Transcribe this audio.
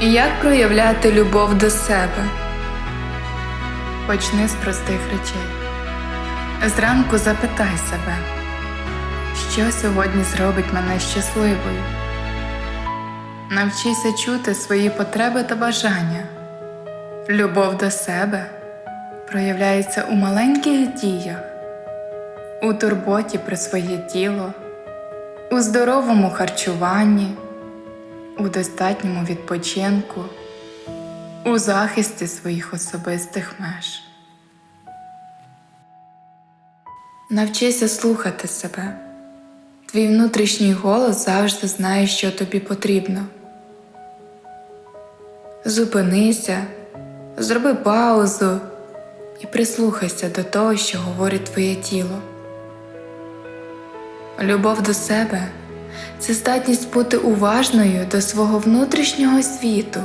Як проявляти любов до себе? Почни з простих речей. Зранку запитай себе, що сьогодні зробить мене щасливою. Навчися чути свої потреби та бажання. Любов до себе проявляється у маленьких діях, у турботі про своє тіло, у здоровому харчуванні, у достатньому відпочинку, у захисті своїх особистих меж. Навчися слухати себе. Твій внутрішній голос завжди знає, що тобі потрібно. Зупинися, зроби паузу і прислухайся до того, що говорить твоє тіло. Любов до себе це здатність бути уважною до свого внутрішнього світу